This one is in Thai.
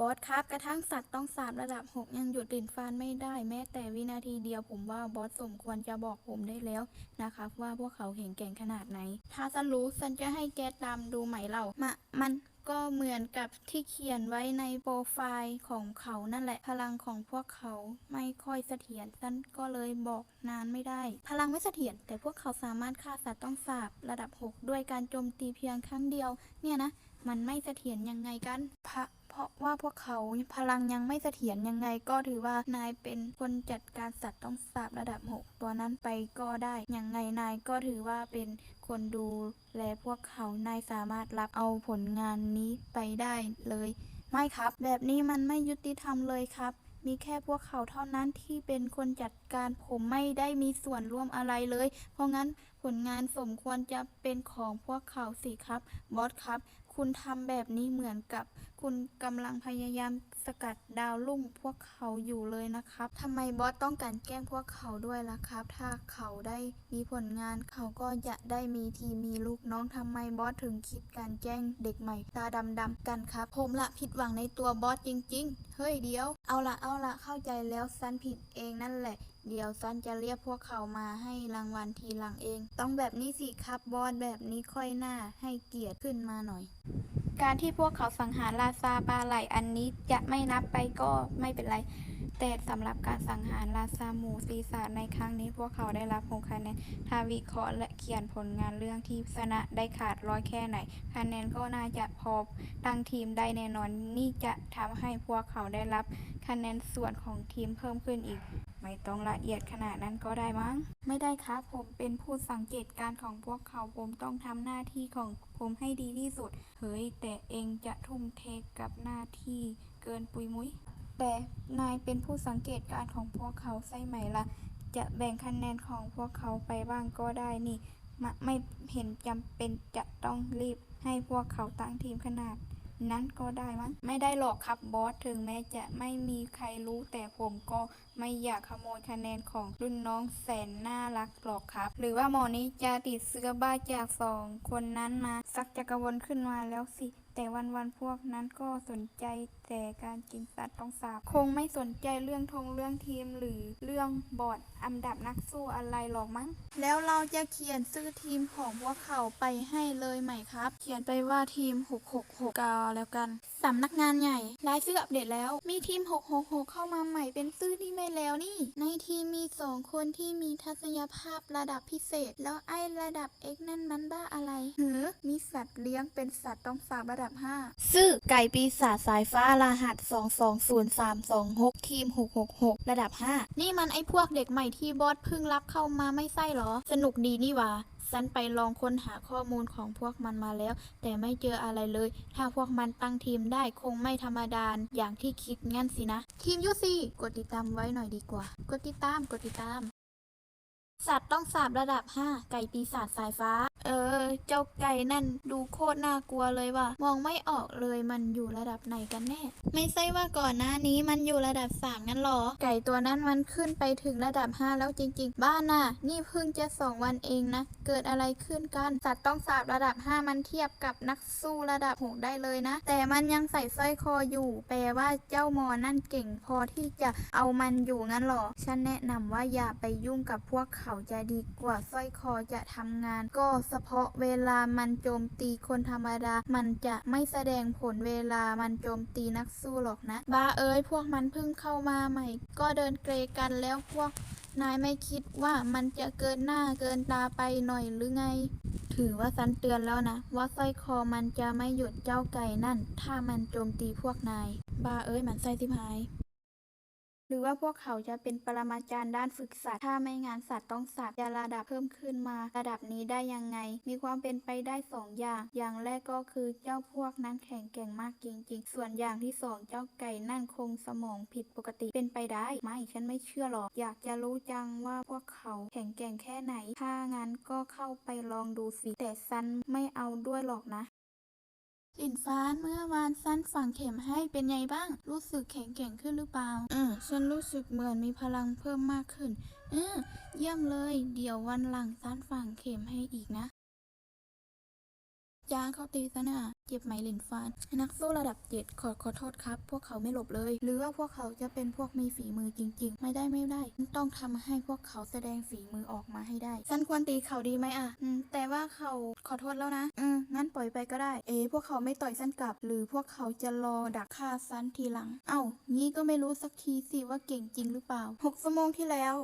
บอสครับกระทั่งสัตว์ต้องสาบระดับ 6 ยังหยุดดินฟานไม่ได้แม้แต่วินาทีเดียวผมว่าบอสสมควรจะบอกผมได้แล้วนะครับ ว่าพวกเขาแข็งแกร่งขนาดไหน ถ้าฉันรู้ฉันจะให้แกตามดูไหมเล่ามะมันก็เหมือนกับที่เขียนไว้ในโปรไฟล์ของเขานั่นแหละ พลังของพวกเขาไม่ค่อยเสถียรฉันก็เลยบอกนานไม่ได้ พลังไม่เสถียรแต่พวกเขาสามารถฆ่าสัตว์ต้องสาบระดับ 6 ด้วยการโจมตีเพียงครั้งเดียว เนี่ยนะ มันไม่เสถียรยังไงกันเพราะเพราะว่าพวกเขาพลังยังไม่เสถียรยังไงก็ถือว่านายเป็นคนจัดการสัตว์ต้องสาบระดับ 6 ตัวนั้นไปก็ได้ยังไงนายก็ถือว่าเป็นคนดูแลพวกเขานายสามารถรับเอาผลงานนี้ไปได้เลย ไม่ครับ แบบนี้มันไม่ยุติธรรมเลยครับ มีแค่พวกเขาเท่านั้นที่เป็นคนจัดการผมไม่ได้มีส่วนร่วมอะไรเลย เพราะงั้นผลงานสมควรจะเป็นของพวกเขาสิครับบอสครับ คุณทำแบบนี้เหมือนกับคุณกำลังพยายามสกัดดาวรุ่งพวกเขาอยู่เลยนะครับทำไมบอสต้องการแกล้งพวกเขาด้วยล่ะครับ ถ้าเขาได้มีผลงานเขาก็จะได้มีทีมีลูกน้องทำไมบอสถึงคิดการแกล้งเด็กใหม่ตาดำๆกันครับผมละผิดหวังในตัวบอสจริง ๆ เฮ้ยเดี๋ยว เอาละเอาละเข้าใจแล้วซันผิดเองนั่นแหละเดี๋ยวซันจะเรียกพวกเขามาให้รางวัลทีหลังเอง ต้องแบบนี้สิครับบอสแบบนี้ค่อยหน้าให้เกียรติขึ้นมาหน่อย การที่พวกเขาสังหารราซาปลาไหลอันนี้จะไม่นับไปก็ไม่เป็นไร แต่สำหรับการสังหารราซาหมูปีศาในครั้งนี้พวกเขาได้รับ6คะแนนถ้าวิเคราะห์และเขียนผลงานเรื่องที่ชนะได้ขาดร้อยแค่ไหน คะแนนก็น่าจะพอตั้งทีมได้แน่นอน นี่จะทำให้พวกเขาได้รับคะแนนส่วนของทีมเพิ่มขึ้นอีก ไม่ต้องละเอียดขนาดนั้นก็ได้มั้ง ไม่ได้ครับผมเป็นผู้สังเกตการณ์ของพวกเขาผมต้องทำหน้าที่ของผมให้ดีที่สุด เฮ้ย แต่เองจะทุ่มเทกับหน้าที่เกินปุยมุ้ย แต่นายเป็นผู้สังเกตการณ์ของพวกเขาใช่ไหมล่ะ จะแบ่งคะแนนของพวกเขาไปบ้างก็ได้นี่มะไม่เห็นจำเป็นจะต้องรีบให้พวกเขาตั้งทีมขนาด นั้นก็ได้มั้งไม่ได้หรอกครับบอสถึงแม้จะไม่มีใครรู้แต่ผมก็ไม่อยากขโมยคะแนนของรุ่นน้องแสนน่ารักหรอกครับ หรือว่าหมอนี้จะติดเสื้อบ้าจากสองคนนั้นมา สักจักรวนขึ้นมาแล้วสิ แต่วันวันๆพวกนั้นก็สนใจแต่การกินสัตว์ต้องสาบ คงไม่สนใจเรื่องธงเรื่องทีมหรือเรื่องบอร์ดอันดับนักสู้อะไรหรอกมั้ง แล้วเราจะเขียนชื่อทีมของพวกเขาไปให้เลยไหมครับ เขียนไปว่าทีม 666กาแล้วกัน สำนักงานใหญ่รายชื่ออัปเดตแล้ว มีทีม 666 เข้ามาใหม่เป็นชื่อที่ไม่แล้วนี่ ในทีมมีสองคนที่มีทัศนียภาพระดับพิเศษ แล้วไอ้ระดับ X นั่นมันบ้าอะไร หือ มีสัตว์เลี้ยงเป็นสัตว์ต้องสาบระดับ5ชื่อไก่ปีศาจสายฟ้ารหัส 220326ทีม 666 ระดับ 5 นี่มันไอ้พวกเด็กใหม่ที่บอสเพิ่งรับเข้ามาไม่ใช่หรอ สนุกดีนี่ว่าฉันไปลองค้นหาข้อมูลของพวกมันมาแล้ว แต่ไม่เจออะไรเลย ถ้าพวกมันตั้งทีมได้คงไม่ธรรมดาอย่างที่คิดงั้นสินะ ทีมยูซีกดติดตามไว้หน่อยดีกว่า กดติดตามกดติดตาม สัตว์ต้องสาบระดับ 5 ไก่ปีศาจสายฟ้า เออ เจ้าไก่นั่นดูโคตรน่ากลัวเลยว่ะ มองไม่ออกเลยมันอยู่ระดับไหนกันแน่ ไม่ใช่ว่าก่อนหน้านี้มันอยู่ระดับ 3 งั้นหรอ ไก่ตัวนั้นมันขึ้นไปถึงระดับ 5 แล้วจริง ๆ บ้านน่ะ นี่เพิ่งจะ2วันเองนะ เกิดอะไรขึ้นกัน สัตว์ต้องสาบระดับ 5 มันเทียบกับนักสู้ระดับ 6 ได้เลยนะ แต่มันยังใส่สร้อยคออยู่ แปลว่าเจ้ามอนั่นเก่งพอที่จะเอามันอยู่งั้นหรอ ฉันแนะนำว่าอย่าไปยุ่งกับพวกเขาจะดีกว่าสร้อยคอจะทำงาน ก็เฉพาะเวลามันโจมตีคนธรรมดา มันจะไม่แสดงผลเวลามันโจมตีนักสู้หรอกนะ บ้าเอ้ยพวกมันเพิ่งเข้ามาใหม่ ก็เดินเกรกันแล้วพวกนายไม่คิดว่ามันจะเกินหน้าเกินตาไปหน่อยหรือไง ถือว่าสันเตือนแล้วนะ ว่าสร้อยคอมันจะไม่หยุดเจ้าไก่นั่น ถ้ามันโจมตีพวกนาย บาเอ้ยมันไส้สิพาย หรือว่าพวกเขาจะเป็นปรมาจารย์ด้านฝึกสัตว์ ถ้าไม่งานสัตว์ต้องสัตว์จะระดับเพิ่มขึ้นมา ระดับนี้ได้ยังไง มีความเป็นไปได้สองอย่าง อย่างแรกก็คือเจ้าพวกนั้นแข็งแกร่งมากจริง ๆ ส่วนอย่างที่สองเจ้าไก่นั่นคงสมองผิดปกติเป็นไปได้ไหมฉันไม่เชื่อหรอก อยากจะรู้จังว่าพวกเขาแข็งแกร่งแค่ไหน ถ้างั้นก็เข้าไปลองดูสิ แต่ซันไม่เอาด้วยหรอกนะ ลินฟ้านเมื่อวานสั้นฝังเข็มให้เป็นไงบ้าง รู้สึกแข็งแกร่งขึ้นหรือเปล่าเออฉันรู้สึกเหมือนมีพลังเพิ่มมากขึ้น เออเยี่ยมเลย เดี๋ยววันหลังสั้นฝังเข็มให้อีกนะจ้างเขาตีซะน่ะเจ็บไหมลินฟาน นักสู้ระดับเจ็ดขอขอโทษครับ พวกเขาไม่หลบเลย หรือว่าพวกเขาจะเป็นพวกมีฝีมือจริง ๆ ไม่ได้ไม่ได้ ต้องทำให้พวกเขาแสดงฝีมือออกมาให้ได้ ฉันควรตีเขาดีไหมอะ อืม แต่ว่าเขาขอโทษแล้วนะ อืม งั้นปล่ อยไปก็ได้ เอ๊ะพวกเขาไม่ต่อยสั้นกลับ หรือพวกเขาจะรอดักฆ่าสั้นทีหลัง เอ้างี้ก็ไม่รู้สักทีสิว่าเก่งจริงหรือเปล่า6กชั่วโมงที่แล้ว